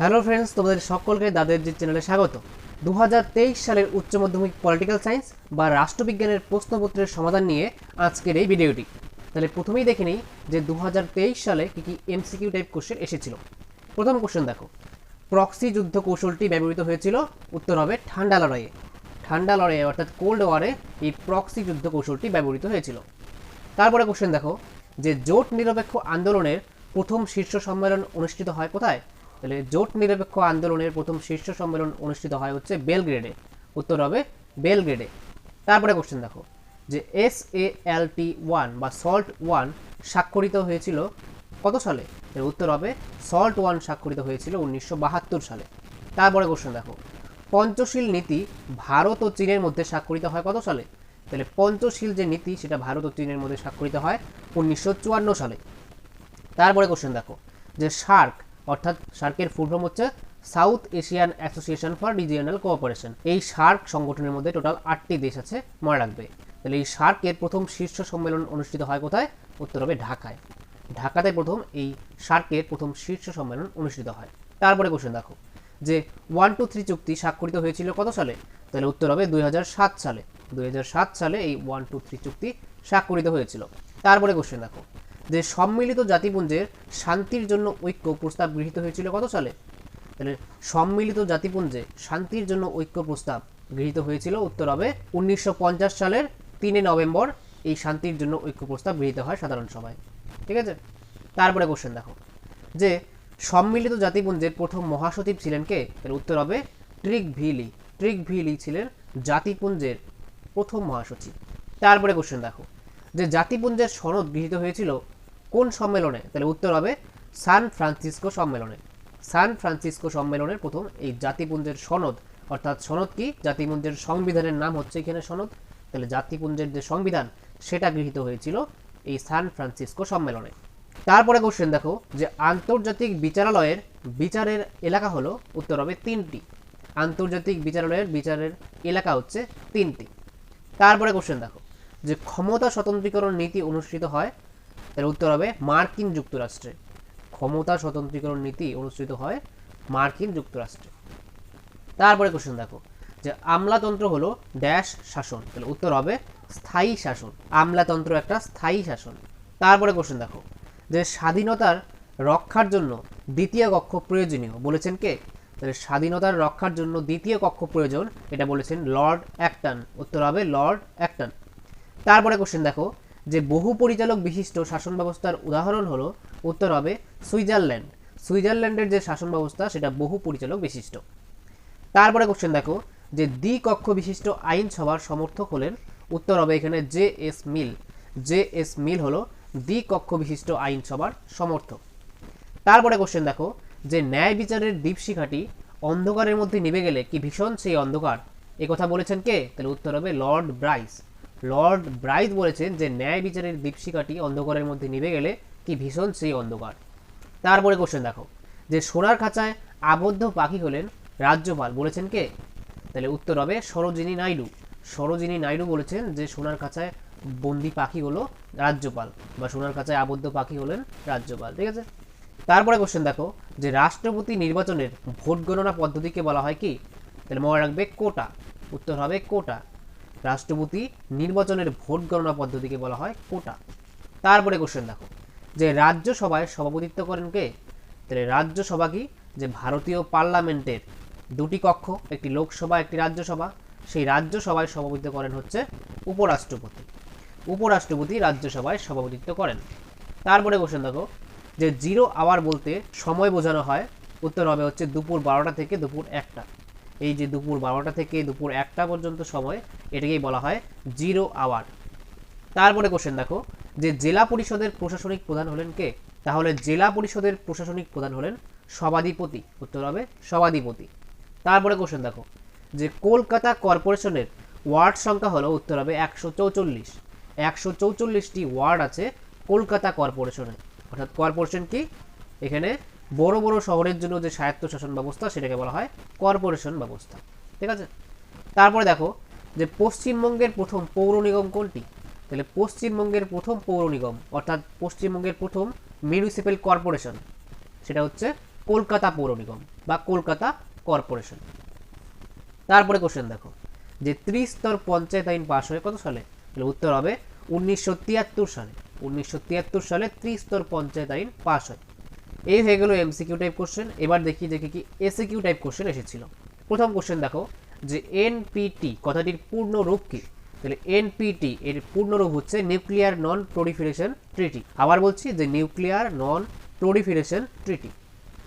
Hello friends, তোমাদের সকলকে দাদের যে চ্যানেলে স্বাগত। দু হাজার তেইশ সালের উচ্চ মাধ্যমিক পলিটিক্যাল সায়েন্স বা রাষ্ট্রবিজ্ঞানের প্রশ্নপত্রের সমাধান নিয়ে আজকের এই ভিডিওটি। তাহলে প্রথমেই দেখে নিই যে দু হাজার তেইশ সালে কী কী এমসিকিউ টাইপ কোশ্চেন এসেছিল। প্রথম কোশ্চেন দেখো। প্রক্সি যুদ্ধ কৌশলটি ব্যবহৃত হয়েছিল, উত্তর হবে ঠান্ডা লড়াইয়ে। ঠান্ডা লড়াইয়ে অর্থাৎ কোল্ড ওয়ারে এই প্রক্সি যুদ্ধ কৌশলটি ব্যবহৃত হয়েছিল। তারপরে কোশ্চেন দেখো যে জোট নিরপেক্ষ আন্দোলনের প্রথম শীর্ষ সম্মেলন অনুষ্ঠিত হয় কোথায়? তাহলে জোট নিরপেক্ষ আন্দোলনের প্রথম শীর্ষ সম্মেলন অনুষ্ঠিত হয় হচ্ছে বেলগ্রেডে। উত্তর হবে বেলগ্রেডে। তারপরে কোশ্চেন দেখো। যে S A L T one বা সল্ট ওয়ান স্বাক্ষরিত হয়েছিল কত সালে? উত্তর হবে সল্ট ওয়ান স্বাক্ষরিত হয়েছিল উনিশশো বাহাত্তর সালে। তারপরে কোশ্চেন দেখো। পঞ্চশীল নীতি ভারত ও চীনের মধ্যে স্বাক্ষরিত হয় কত সালে? তাহলে পঞ্চশীল যে নীতি, সেটা ভারত ও চীনের মধ্যে স্বাক্ষরিত হয় উনিশশো চুয়ান্ন সালে। তারপরে কোশ্চেন দেখো। যে সার্ক অর্থাৎ সার্কের ফুল ফর্ম হচ্ছে South Asian Association for Regional Cooperation. এই সার্ক সংগঠনের মধ্যে টোটাল আটটি দেশ আছে মনে রাখবে। তাহলে এই সার্কের প্রথম শীর্ষ সম্মেলন অনুষ্ঠিত হয় কোথায়? উত্তর হবে ঢাকায়। ঢাকাতে প্রথম এই সার্কের প্রথম শীর্ষ সম্মেলন অনুষ্ঠিত হয়। তারপরে কোশ্চেন দেখো, যে ওয়ান টু থ্রি চুক্তি স্বাক্ষরিত হয়েছিল কত সালে? তাহলে উত্তর হবে দুই হাজার সাত সালে। দুই হাজার সাত সালে এই ওয়ান টু থ্রি চুক্তি স্বাক্ষরিত হয়েছিল। তারপরে কোশ্চেন দেখো যে সম্মিলিত জাতিপুঞ্জের শান্তির জন্য ঐক্য প্রস্তাব গৃহীত হয়েছিল কত সালে? তাহলে সম্মিলিত জাতিপুঞ্জে শান্তির জন্য ঐক্য প্রস্তাব গৃহীত হয়েছিল উত্তর হবে উনিশশো পঞ্চাশ সালের তিনে নভেম্বর। এই শান্তির জন্য ঐক্য প্রস্তাব গৃহীত হয় সাধারণ সভায়। ঠিক আছে? তারপরে কোশ্চেন দেখো। যে সম্মিলিত জাতিপুঞ্জের প্রথম মহাসচিব ছিলেন কে? এর উত্তর হবে ট্রিক ভিলি ট্রিক ভিলি ছিলেন জাতিপুঞ্জের প্রথম মহাসচিব। তারপরে কোশ্চেন দেখো। যে জাতিপুঞ্জের সনদ গৃহীত হয়েছিল কোন সম্মেলনে? তাহলে উত্তর হবে সান ফ্রান্সিসকো সম্মেলনে। সান ফ্রান্সিসকো সম্মেলনের প্রথম এই জাতিপুঞ্জের সনদ, অর্থাৎ সনদ কি? জাতিপুঞ্জের সংবিধানের নাম হচ্ছে এখানে সনদ। তাহলে জাতিপুঞ্জের যে সংবিধান, সেটা গৃহীত হয়েছিল এই সান ফ্রান্সিসকো সম্মেলনে। তারপরে কোশ্চেন দেখো যে আন্তর্জাতিক বিচারালয়ের বিচারের এলাকা হলো, উত্তর হবে তিনটি। আন্তর্জাতিক বিচারালয়ের বিচারের এলাকা হচ্ছে তিনটি। তারপরে কোশ্চেন দেখো যে ক্ষমতা স্বতন্ত্রীকরণ নীতি অনুষ্ঠিত হয় এর উত্তর হবে মার্কিন যুক্তরাষ্ট্রে। ক্ষমতা স্বতন্ত্রীকরণ নীতি অনুষ্ঠিত হয় মার্কিন যুক্তরাষ্ট্রে। তারপরে কোশ্চেন দেখো, যে আমলাতন্ত্র হলো ড্যাশ শাসন। তাহলে উত্তর হবে স্থায়ী শাসন। আমলাতন্ত্র একটা স্থায়ী শাসন। তারপরে কোশ্চেন দেখো, যে স্বাধীনতার রক্ষার জন্য দ্বিতীয় কক্ষ প্রয়োজনীয় বলেছেন কে? তাহলে স্বাধীনতার রক্ষার জন্য দ্বিতীয় কক্ষ প্রয়োজন, এটা বলেছেন লর্ড অ্যাক্টন উত্তর হবে লর্ড অ্যাক্টন তারপরে কোশ্চেন দেখো যে বহু পরিচালক বিশিষ্ট শাসন ব্যবস্থার উদাহরণ হলো, উত্তর হবে সুইজারল্যান্ড। সুইজারল্যান্ডের যে শাসন ব্যবস্থা, সেটা বহু পরিচালক বিশিষ্ট। তারপরে কোশ্চেন দেখো, যে দ্বিকক্ষ বিশিষ্ট আইনসভার সমর্থক হলেন, উত্তর হবে এখানে J S Mill. J S Mill হলো দ্বিকক্ষ বিশিষ্ট আইনসভার সমর্থক। তারপরে কোশ্চেন দেখো, যে ন্যায় বিচারের দীপশিখাটি অন্ধকারের মধ্যে নিভে গেলে কি ভীষণ সেই অন্ধকার? কথা বলেছেন কে? তাহলে উত্তর হবে লর্ড ব্রাইস। লর্ড ব্রাইথ বলেছেন যে ন্যায় বিচারের দীপশিকাটি অন্ধকারের মধ্যে নিভে গেলে কি ভীষণ সেই অন্ধকার। তারপরে কোশ্চেন দেখো, যে সোনার খাঁচায় আবদ্ধ পাখি হলেন রাজ্যপাল বলেছেন কে? তাহলে উত্তর হবে সরোজিনী নাইডু। সরোজিনী নাইডু বলেছেন যে সোনার খাঁচায় বন্দি পাখি হলো রাজ্যপাল বা সোনার খাঁচায় আবদ্ধ পাখি হলেন রাজ্যপাল, ঠিক আছে? তারপরে কোশ্চেন দেখো, যে রাষ্ট্রপতি নির্বাচনের ভোট গণনা পদ্ধতিকে বলা হয় কি? তাহলে মনে রাখবে কোটা, উত্তর হবে কোটা। রাষ্ট্রপতি নির্বাচনের ভোট গণনা পদ্ধতিকে বলা হয় কোটা। তারপরে কোশ্চেন দেখো। যে রাজ্যসভায় সভাপতিত্ব করেন কে? তাহলে রাজ্যসভা কি? যে ভারতীয় পার্লামেন্টের দুটি কক্ষ, একটি লোকসভা, একটি রাজ্যসভা, সেই রাজ্যসভায় সভাপতিত্ব করেন হচ্ছে উপরাষ্ট্রপতি। উপরাষ্ট্রপতি রাজ্যসভায় সভাপতিত্ব করেন। তারপরে কোশ্চেন দেখো। যে জিরো আওয়ার বলতে সময় বোঝানো হয়, উত্তর হবে হচ্ছে দুপুর বারোটা থেকে দুপুর একটা। এই যে দুপুর বারোটা থেকে দুপুর একটা পর্যন্ত সময়, এটাকেই বলা হয় জিরো আওয়ার। তারপরে কোশ্চেন দেখো, যে জেলা পরিষদের প্রশাসনিক প্রধান হলেন কে? তাহলে জেলা পরিষদের প্রশাসনিক প্রধান হলেন সভাধিপতি, উত্তর হবে সভাধিপতি। তারপরে কোশ্চেন দেখো, যে কলকাতা কর্পোরেশনের ওয়ার্ড সংখ্যা হলো, উত্তর হবে একশো চৌচল্লিশ। একশো চৌচল্লিশটি ওয়ার্ড আছে কলকাতা কর্পোরেশনে। অর্থাৎ কর্পোরেশন কি? এখানে বড় বড় শহরের জন্য যে স্বায়ত্তশাসন ব্যবস্থা, সেটাকে বলা হয় কর্পোরেশন ব্যবস্থা। ঠিক আছে? তারপরে দেখো যে পশ্চিমবঙ্গের প্রথম পৌর নিগম কোনটি? তাহলে পশ্চিমবঙ্গের প্রথম পৌর নিগম, অর্থাৎ পশ্চিমবঙ্গের প্রথম মিউনিসিপ্যাল কর্পোরেশন, সেটা হচ্ছে কলকাতা পৌর নিগম বা কলকাতা কর্পোরেশন। তারপরে কোশ্চেন দেখো, যে ত্রিস্তর পঞ্চায়েত আইন পাশ হয় কত সালে? তাহলে উত্তর হবে উনিশশো তিয়াত্তর সালে। উনিশশো তিয়াত্তর সালে ত্রিস্তর পঞ্চায়েত আইন পাশ হয়। এই হয়ে গেল এমসিকিউ টাইপ কোশ্চেন এবার দেখি যে কি এসিকিউ টাইপ কোশ্চেন এসেছিল। প্রথম কোশ্চেন দেখো, যে এনপিটি কথাটির পূর্ণ রূপ কি? তাহলে এনপিটি এর পূর্ণ রূপ হচ্ছে নিউক্লিয়ার নন প্রলিফারেশন ট্রিটি আবার বলছি যে নিউক্লিয়ার নন প্রলিফারেশন ট্রিটি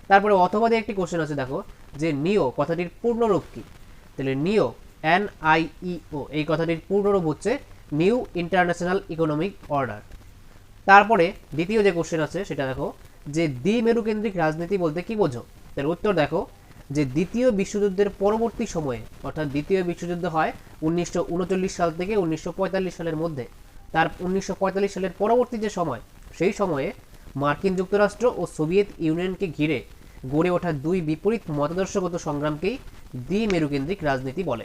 তারপরে অথবা একটি কোশ্চেন আছে দেখো, যে নিও কথাটির পূর্ণরূপ কি? তাহলে নিও এন আই ও এই কথাটির পূর্ণরূপ হচ্ছে নিউ ইন্টারন্যাশনাল ইকোনমিক অর্ডার তারপরে দ্বিতীয় যে কোশ্চেন আছে, সেটা দেখো যে দ্বিমেরুকেন্দ্রিক রাজনীতি বলতে কি বোঝো? তার উত্তর দেখো, যে দ্বিতীয় বিশ্বযুদ্ধের পরবর্তী সময়ে, অর্থাৎ দ্বিতীয় বিশ্বযুদ্ধ হয় উনিশশো সাল থেকে উনিশশো সালের মধ্যে। তার উনিশশো সালের পরবর্তী যে সময়, সেই সময়ে মার্কিন যুক্তরাষ্ট্র ও সোভিয়েত ইউনিয়নকে ঘিরে গড়ে ওঠা দুই বিপরীত মতাদর্শগত সংগ্রামকেই দ্বিমেরুকেন্দ্রিক রাজনীতি বলে।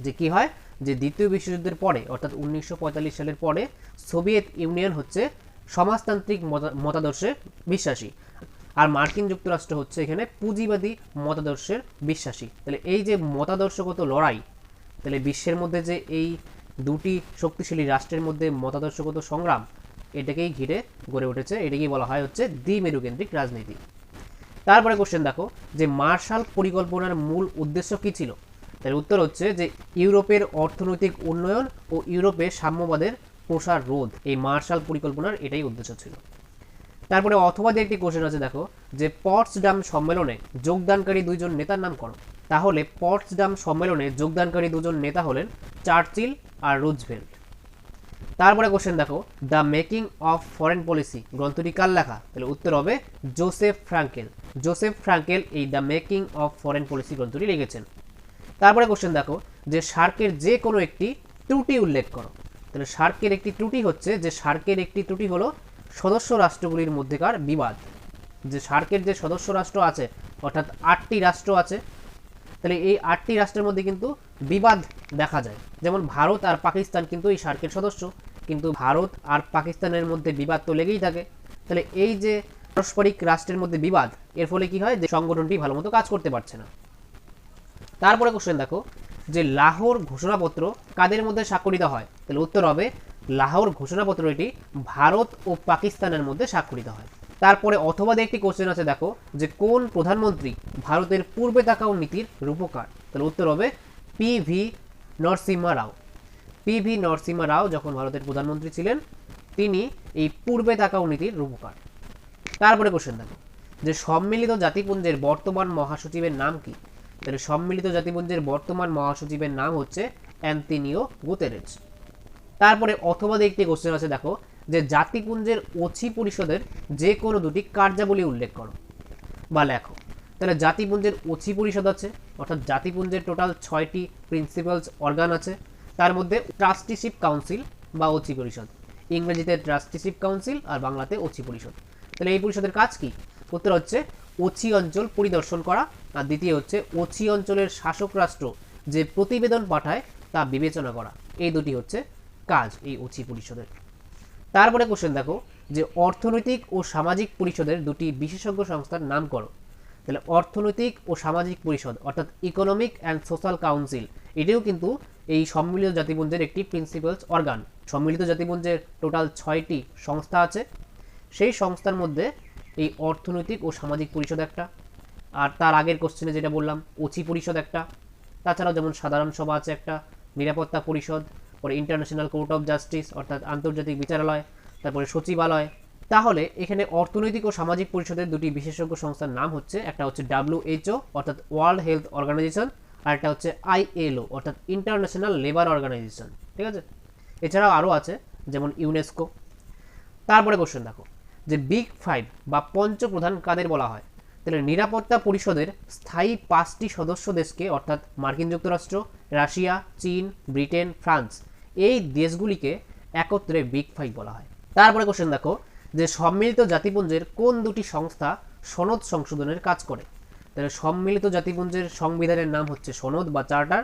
যে কি হয়? যে দ্বিতীয় বিশ্বযুদ্ধের পরে, অর্থাৎ উনিশশো পঁয়তাল্লিশ সালের পরে, সোভিয়েত ইউনিয়ন হচ্ছে সমাজতান্ত্রিক মতাদর্শে বিশ্বাসী। আর মার্কিন যুক্তরাষ্ট্র হচ্ছে এখানে পুঁজিবাদী মতাদর্শের বিশ্বাসী। তাহলে এই যে মতাদর্শগত লড়াই, তাহলে বিশ্বের মধ্যে যে এই দুটি শক্তিশালী রাষ্ট্রের মধ্যে মতাদর্শগত সংগ্রাম, এটাকেই ঘিরে গড়ে উঠেছে, এটাকেই বলা হয় হচ্ছে দ্বিমেরুকেন্দ্রিক রাজনীতি। তারপরে কোশ্চেন দেখো, যে মার্শাল পরিকল্পনার মূল উদ্দেশ্য কি ছিল? তার উত্তর হচ্ছে যে ইউরোপের অর্থনৈতিক উন্নয়ন ও ইউরোপে সাম্যবাদের প্রসার রোধ, এই মার্শাল পরিকল্পনার এটাই উদ্দেশ্য ছিল। তারপরে অথবা একটি কোশ্চেন আছে, দেখো, যে পটসডাম সম্মেলনে যোগদানকারী দুইজন নেতার নাম করো। তাহলে পটসডাম সম্মেলনে যোগদানকারী দুজন নেতা হলেন চার্চিল আর রুজভেল্ট তারপরে কোশ্চেন দেখো The Making of Foreign Policy গ্রন্থটি কার লেখা? তাহলে উত্তর হবে জোসেফ ফ্রাঙ্কেল জোসেফ ফ্রাঙ্কেল এই The Making of Foreign Policy গ্রন্থটি লিখেছেন। তারপরে কোশ্চেন দেখো, যে সার্কের যে কোনো একটি ত্রুটি উল্লেখ করো। তাহলে সার্কের একটি ত্রুটি হচ্ছে যে সার্কের একটি ত্রুটি হলো সদস্য রাষ্ট্রগুলির মধ্যেকার বিবাদ। যে সার্কের যে সদস্য রাষ্ট্র আছে, অর্থাৎ আটটি রাষ্ট্র আছে, তাহলে এই আটটি রাষ্ট্রের মধ্যে কিন্তু বিবাদ দেখা যায়। যেমন ভারত আর পাকিস্তান কিন্তু এই সার্কের সদস্য। কিন্তু ভারত আর পাকিস্তানের মধ্যে বিবাদ তো লেগেই থাকে। তাহলে এই যে পারস্পরিক রাষ্ট্রের মধ্যে বিবাদ, এর ফলে কি হয়? যে সংগঠনটি ভালো মতো কাজ করতে পারছে না। তারপরে কোশ্চেন দেখো যে লাহোর ঘোষণাপত্র কাদের মধ্যে স্বাক্ষরিত হয়? তাহলে উত্তর হবে লাহোর ঘোষণাপত্র এটি ভারত ও পাকিস্তানের মধ্যে স্বাক্ষরিত হয়। তারপরে অথবা একটি কোশ্চেন আছে, দেখো, যে কোন প্রধানমন্ত্রী ভারতের পূর্বে তাকাও নীতির রূপকার? তাহলে উত্তর হবে P V Narasimha Rao. P V Narasimha Rao যখন ভারতের প্রধানমন্ত্রী ছিলেন, তিনি এই পূর্বে তাকাও নীতির রূপকার। তারপরে কোশ্চেন দেখো, যে সম্মিলিত জাতিপুঞ্জের বর্তমান মহাসচিবের নাম কি? তাহলে সম্মিলিত জাতিপুঞ্জের বর্তমান মহাসচিবের নাম হচ্ছে অ্যান্তিনিও গুতেরেজ। তারপরে অথবা দিয়ে একটি কোশ্চেন আছে, দেখো, যে জাতিপুঞ্জের ওছি পরিষদের যে কোনো দুটি কার্যাবলী উল্লেখ করো বা লেখো। তাহলে জাতিপুঞ্জের ওছি পরিষদ আছে, অর্থাৎ জাতিপুঞ্জের টোটাল ছয়টি প্রিন্সিপালস অর্গান আছে, তার মধ্যে ট্রাস্টিশিপ কাউন্সিল বা ওছি পরিষদ। ইংরেজিতে ট্রাস্টিশিপ কাউন্সিল আর বাংলাতে ওছি পরিষদ। তাহলে এই পরিষদের কাজ কি? উত্তর হচ্ছে ওছি অঞ্চল পরিদর্শন করা। আর দ্বিতীয় হচ্ছে ওছি অঞ্চলের শাসক রাষ্ট্র যে প্রতিবেদন পাঠায় তা বিবেচনা করা। এই দুটি হচ্ছে কাজ এই ওচি পরিষদের। তারপরে কোশ্চেন দেখো যে অর্থনৈতিক ও সামাজিক পরিষদের দুটি বিশেষজ্ঞ সংস্থার নাম করো তাহলে অর্থনৈতিক ও সামাজিক পরিষদ অর্থাৎ ইকোনমিক অ্যান্ড সোশ্যাল কাউন্সিল এটিও কিন্তু এই সম্মিলিত জাতিপুঞ্জের একটি প্রিন্সিপালস অর্গান সম্মিলিত জাতিপুঞ্জের টোটাল ছয়টি সংস্থা আছে। সেই সংস্থার মধ্যে এই অর্থনৈতিক ও সামাজিক পরিষদ একটা। আর তার আগের কোশ্চেনে যেটা বললাম, ওচি পরিষদ একটা। তাছাড়াও যেমন সাধারণ সভা আছে একটা, নিরাপত্তা পরিষদ, পরে ইন্টারন্যাশনাল কোর্ট অফ জাস্টিস অর্থাৎ আন্তর্জাতিক বিচারালয়, তারপরে সচিবালয়। তাহলে এখানে অর্থনৈতিক ও সামাজিক পরিষদের দুটি বিশেষজ্ঞ সংস্থার নাম হচ্ছে, একটা হচ্ছে ডাব্লিউএইচও অর্থাৎ ওয়ার্ল্ড হেলথ অর্গানাইজেশন আর একটা হচ্ছে আইএলও অর্থাৎ ইন্টারন্যাশনাল লেবার অর্গানাইজেশন ঠিক আছে? এছাড়াও আরও আছে, যেমন ইউনেস্কো তারপরে কোশ্চেন দেখো। যে বিগ ফাইভ বা পঞ্চপ্রধান কাদের বলা হয়, তাহলে নিরাপত্তা পরিষদের স্থায়ী পাঁচটি সদস্য দেশকে, অর্থাৎ মার্কিন যুক্তরাষ্ট্র, রাশিয়া, চীন, ব্রিটেন, ফ্রান্স, এই দেশগুলিকে একত্রে বিগ ফাইভ বলা হয়। তারপরে কোশ্চেন দেখো, যে সম্মিলিত জাতিপুঞ্জের কোন দুটি সংস্থা সনদ সংশোধনের কাজ করে? তাহলে সম্মিলিত জাতিপুঞ্জের সংবিধানের নাম হচ্ছে সনদ বা চার্টার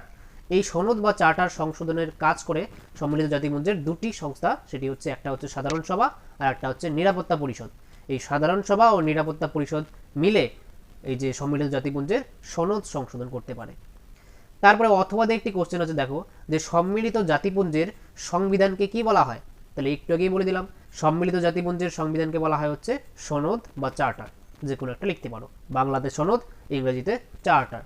এই সনদ বা চার্টার সংশোধনের কাজ করে সম্মিলিত জাতিপুঞ্জের দুটি সংস্থা, সেটি হচ্ছে একটা হচ্ছে সাধারণ সভা আর একটা হচ্ছে নিরাপত্তা পরিষদ। এই সাধারণ সভা ও নিরাপত্তা পরিষদ মিলে এই যে সম্মিলিত জাতিপুঞ্জের সনদ সংশোধন করতে পারে। তারপরে অথবা দিয়ে একটি কোশ্চেন আছে, দেখো, যে সম্মিলিত জাতিপুঞ্জের সংবিধানকে কি বলা হয়? তাহলে একটু আগেই বলে দিলাম, সম্মিলিত জাতিপুঞ্জের সংবিধানকে বলা হয় হচ্ছে সনদ বা চার্টার। যে কোনো একটা লিখতে পারো। বাংলাতে সনদ, ইংরেজিতে চার্টার।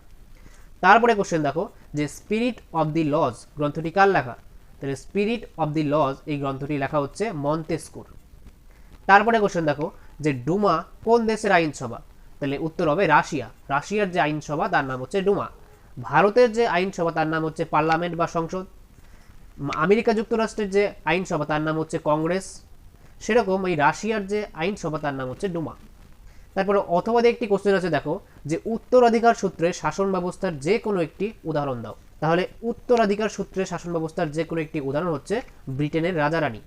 তারপরে কোশ্চেন দেখো, যে স্পিরিট অফ দি লজ গ্রন্থটি কার লেখা? তাহলে স্পিরিট অফ দি লজ এই গ্রন্থটি লেখা হচ্ছে মন্তেস্কুর। তারপরে কোশ্চেন দেখো, যে ডুমা কোন দেশের আইনসভা? তাহলে উত্তর হবে রাশিয়া। রাশিয়ার যে আইনসভা, তার নাম হচ্ছে ডুমা। ভারতের যে আইনসভা, তার নাম হচ্ছে পার্লামেন্ট বা সংসদ। আমেরিকা যুক্তরাষ্ট্রের যে আইনসভা, তার নাম হচ্ছে কংগ্রেস। সেরকম এই রাশিয়ার যে আইনসভা, তার নাম হচ্ছে ডুমা। তারপরে অথবা একটি কোশ্চেন আছে, দেখো, যে উত্তরাধিকার সূত্রে শাসন ব্যবস্থার যে কোনো একটি উদাহরণ দাও। তাহলে উত্তরাধিকার সূত্রে শাসন ব্যবস্থার যে কোনো একটি উদাহরণ হচ্ছে ব্রিটেনের রাজারানী।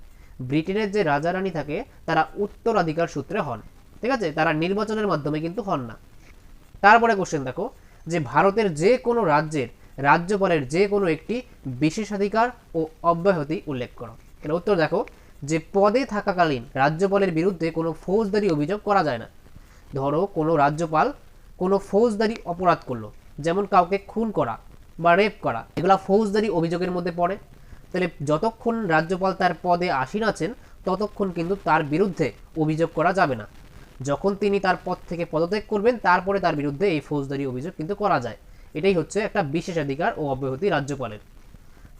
ব্রিটেনের যে রাজারানী থাকে, তারা উত্তরাধিকার সূত্রে হন, ঠিক আছে? তারা নির্বাচনের মাধ্যমে কিন্তু হন না। তারপরে কোশ্চেন দেখো, যে ভারতের যে কোনো রাজ্যের রাজ্যপালের যে কোনো একটি বিশেষাধিকার ও অব্যাহতি উল্লেখ করো। তাহলে উত্তর দেখো, যে পদে থাকাকালীন রাজ্যপালের বিরুদ্ধে কোনো ফৌজদারি অভিযোগ করা যায় না। ধরো কোনো রাজ্যপাল কোনো ফৌজদারি অপরাধ করল, যেমন কাউকে খুন করা বা রেপ করা, এগুলা ফৌজদারি অভিযোগের মধ্যে পড়ে। তাহলে যতক্ষণ রাজ্যপাল তার পদে আসীন আছেন, ততক্ষণ কিন্তু তার বিরুদ্ধে অভিযোগ করা যাবে না। যখন তিনি তার পদ থেকে পদত্যাগ করবেন, তারপরে তার বিরুদ্ধে এই ফৌজদারি অভিযোগ কিন্তু করা যায়। এটাই হচ্ছে একটা বিশেষাধিকার ও অব্যাহতি রাজ্যপালের।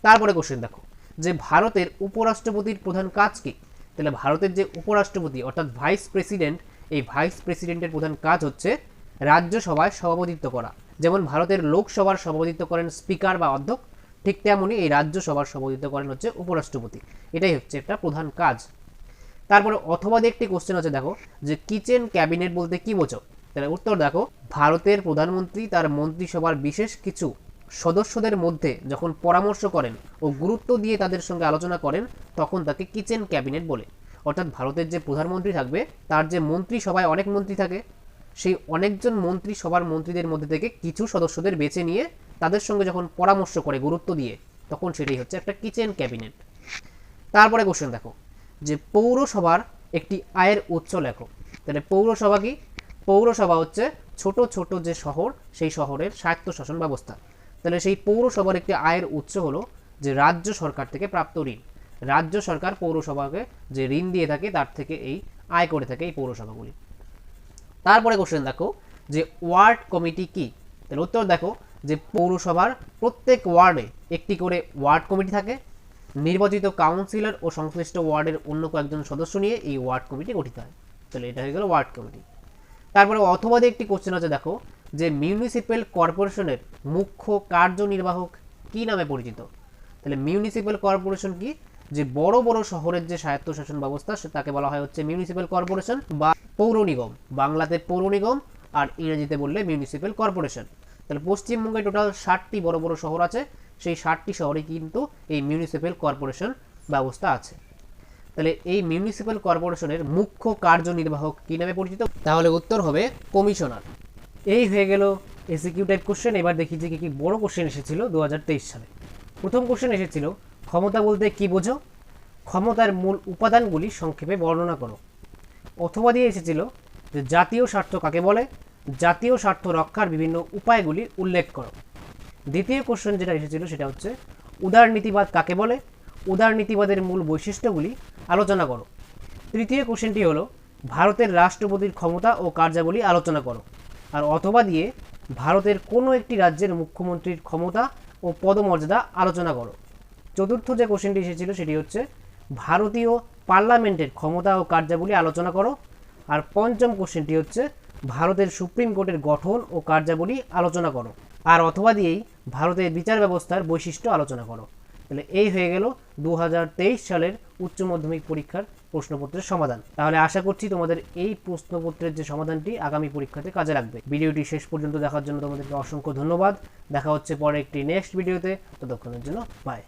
তারপরে কোশ্চেন দেখো, যে ভারতের উপরাষ্ট্রপতির প্রধান কাজ কি? তাহলে ভারতের যে উপরাষ্ট্রপতি, অর্থাৎ ভাইস প্রেসিডেন্ট এই ভাইস প্রেসিডেন্টের প্রধান কাজ হচ্ছে রাজ্যসভায় সভাপতিত্ব করা। যেমন ভারতের লোকসভার সভাপতিত্ব করেন স্পিকার বা অধ্যক্ষ, ঠিক তেমনই এই রাজ্যসভার সভাপতিত্ব করেন হচ্ছে উপরাষ্ট্রপতি। এটাই হচ্ছে একটা প্রধান কাজ। তারপরে অথবা একটি কোশ্চেন আছে, দেখো, যে কিচেন ক্যাবিনেট বলতে কি বোঝো? তাহলে উত্তর দেখো, ভারতের প্রধানমন্ত্রী তার মন্ত্রিসভার বিশেষ কিছু সদস্যদের মধ্যে যখন পরামর্শ করেন ও গুরুত্ব দিয়ে তাদের সঙ্গে আলোচনা করেন, তখন তাকে কিচেন ক্যাবিনেট বলে। অর্থাৎ ভারতের যে প্রধানমন্ত্রী থাকবে, তার যে মন্ত্রিসভায় অনেক মন্ত্রী থাকে, সেই অনেকজন মন্ত্রী সবার মন্ত্রীদের মধ্যে থেকে কিছু সদস্যদের বেছে নিয়ে তাদের সঙ্গে যখন পরামর্শ করে, গুরুত্ব দিয়ে, তখন সেটাই হচ্ছে একটা কিচেন ক্যাবিনেট। তারপরে কোশ্চেন দেখো, যে পৌরসভার একটি আয়ের উৎস লেখো। তাহলে পৌরসভা কি? পৌরসভা হচ্ছে ছোট ছোট যে শহর, সেই শহরের স্বায়ত্তশাসন ব্যবস্থা। তাহলে সেই পৌরসভার একটি আয়ের উৎস হলো যে রাজ্য সরকার থেকে প্রাপ্ত ঋণ। রাজ্য সরকার পৌরসভাকে যে ঋণ দিয়ে থাকে, তার থেকে এই আয় করে থাকে এই পৌরসভাগুলি। তারপরে কোশ্চেন দেখো, যে ওয়ার্ড কমিটি কি? তাহলে উত্তর দেখো, যে পৌরসভার প্রত্যেক ওয়ার্ডে একটি করে ওয়ার্ড কমিটি থাকে। নির্বাচিত কাউন্সিলর ও সংশ্লিষ্ট ওয়ার্ডের অন্য কয়েকজন সদস্য নিয়ে এই ওয়ার্ড কমিটি গঠিত হয়। তাহলে এটা হয়ে গেল ওয়ার্ড কমিটি। তারপরে অথবা একটি কোশ্চেন আছে দেখো, যে মিউনিসিপ্যাল কর্পোরেশনের মুখ্য কার্যনির্বাহক কি নামে পরিচিত? তাহলে মিউনিসিপ্যাল কর্পোরেশন কি? যে বড় বড় শহরের যে স্বায়ত্তশাসন ব্যবস্থা তাকে বলা হয় হচ্ছে মিউনিসিপ্যাল কর্পোরেশন বা পৌর নিগম। বাংলাতে পৌর নিগম আর ইংরেজিতে বললে মিউনিসিপ্যাল কর্পোরেশন তাহলে পশ্চিমবঙ্গে টোটাল ষাটটি বড় বড় শহর আছে, সেই ষাটটি শহরে কিন্তু এই মিউনিসিপ্যাল কর্পোরেশন ব্যবস্থা আছে। তাহলে এই মিউনিসিপ্যাল কর্পোরেশনের মুখ্য কার্যনির্বাহক কি নামে পরিচিত? তাহলে উত্তর হবে কমিশনার। এই হয়ে গেল এসিকিউ টাইপ কোশ্চেন এবার দেখি যে কি কি বড় কোশ্চেন এসেছিল দু হাজার তেইশ সালে। প্রথম কোশ্চেন এসেছিল ক্ষমতা বলতে কি বোঝো? ক্ষমতার মূল উপাদানগুলি সংক্ষেপে বর্ণনা করো। অথবা দিয়ে এসেছিল যে জাতীয় স্বার্থ কাকে বলে? জাতীয় স্বার্থ রক্ষার বিভিন্ন উপায়গুলি উল্লেখ করো। দ্বিতীয় কোশ্চেন যেটা এসেছিল সেটা হচ্ছে উদারনীতিবাদ কাকে বলে? উদারনীতিবাদের মূল বৈশিষ্ট্যগুলি আলোচনা করো। তৃতীয় কোশ্চেনটি হলো, ভারতের রাষ্ট্রপতির ক্ষমতা ও কার্যাবলী আলোচনা করো। আর অথবা দিয়ে ভারতের কোনো একটি রাজ্যের মুখ্যমন্ত্রীর ক্ষমতা ও পদমর্যাদা আলোচনা করো। চতুর্থ যে কোশ্চেনটি এসেছিল সেটি হচ্ছে, ভারতীয় পার্লামেন্টের ক্ষমতা ও কার্যাবলী আলোচনা করো। আর পঞ্চম কোশ্চেনটি হচ্ছে, ভারতের সুপ্রিম কোর্টের গঠন ও কার্যাবলী আলোচনা করো। আর অথবা দিয়েই, ভারতের বিচার ব্যবস্থার বৈশিষ্ট্য আলোচনা করো। তাহলে এই হয়ে গেল দু হাজার তেইশ সালের উচ্চ মাধ্যমিক পরীক্ষার প্রশ্নপত্রের সমাধান। তাহলে আশা করছি তোমাদের এই প্রশ্নপত্রের যে সমাধানটি আগামী পরীক্ষাতে কাজে লাগবে। ভিডিওটি শেষ পর্যন্ত দেখার জন্য তোমাদেরকে অসংখ্য ধন্যবাদ। দেখা হচ্ছে পরে একটি নেক্সট ভিডিওতে ততক্ষণের জন্য বাই